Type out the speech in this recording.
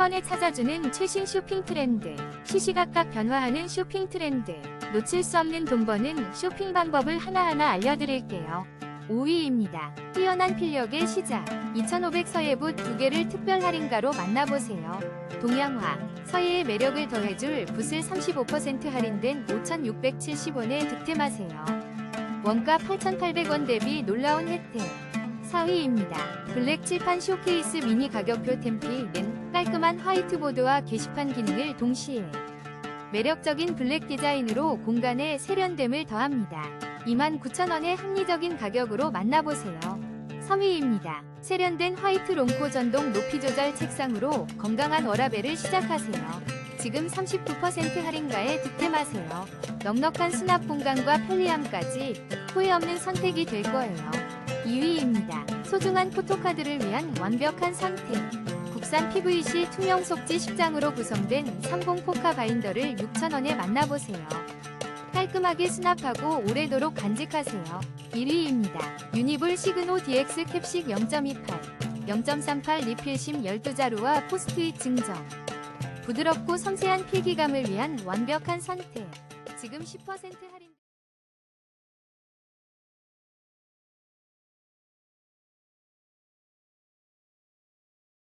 번에 찾아주는 최신 쇼핑 트렌드, 시시각각 변화하는 쇼핑 트렌드, 놓칠 수 없는 돈 버는 쇼핑 방법을 하나하나 알려드릴게요. 5위입니다. 뛰어난 필력의 시작. 2,500 서예붓 두 개를 특별 할인가로 만나보세요. 동양화, 서예의 매력을 더해줄 붓을 35% 할인된 5,670원에 득템하세요. 원가 8,800원 대비 놀라운 혜택. 4위입니다. 블랙 칠판 쇼케이스 미니 가격표 템플은 깔끔한 화이트보드와 게시판 기능을 동시에 매력적인 블랙 디자인으로 공간에 세련됨을 더합니다. 29,000원의 합리적인 가격으로 만나보세요. 3위입니다. 세련된 화이트 롱코 전동 높이 조절 책상으로 건강한 워라벨을 시작하세요. 지금 39% 할인가에 득템하세요. 넉넉한 수납 공간과 편리함까지 후회 없는 선택이 될 거예요. 2위입니다. 소중한 포토카드를 위한 완벽한 선택. 국산 PVC 투명 속지 10장으로 구성된 30 포카 바인더를 6,000원에 만나보세요. 깔끔하게 수납하고 오래도록 간직하세요. 1위입니다. 유니볼 시그노 DX 캡식 0.28, 0.38 리필심 12자루와 포스트잇 증정. 부드럽고 섬세한 필기감을 위한 완벽한 선택. 지금 10% 할인